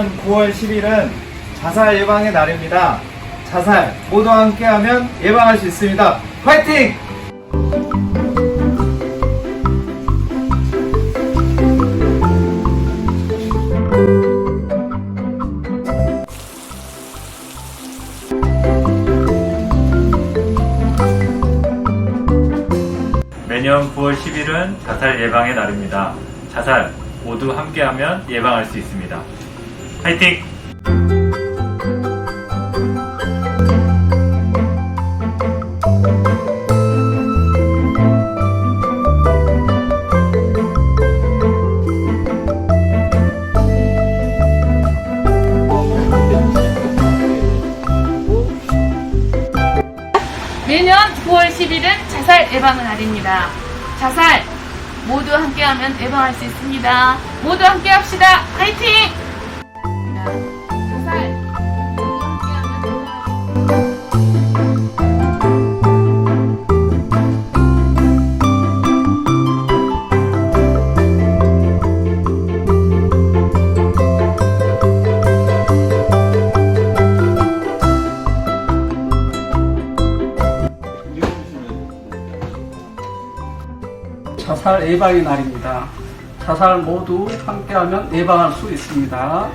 내년 9월 10일은 자살 예방의 날입니다. 자살 모두 함께하면 예방할 수 있습니다. 화이팅! 매년 9월 10일은 자살 예방의 날입니다. 자살 모두 함께하면 예방할 수 있습니다. 화이팅! 매년 9월 10일은 자살 예방의 날입니다. 자살 모두 함께하면 예방할 수 있습니다. 모두 함께 합시다. 화이팅! 자살 예방의 날입니다. 자살 모두 함께하면 예방할 수 있습니다.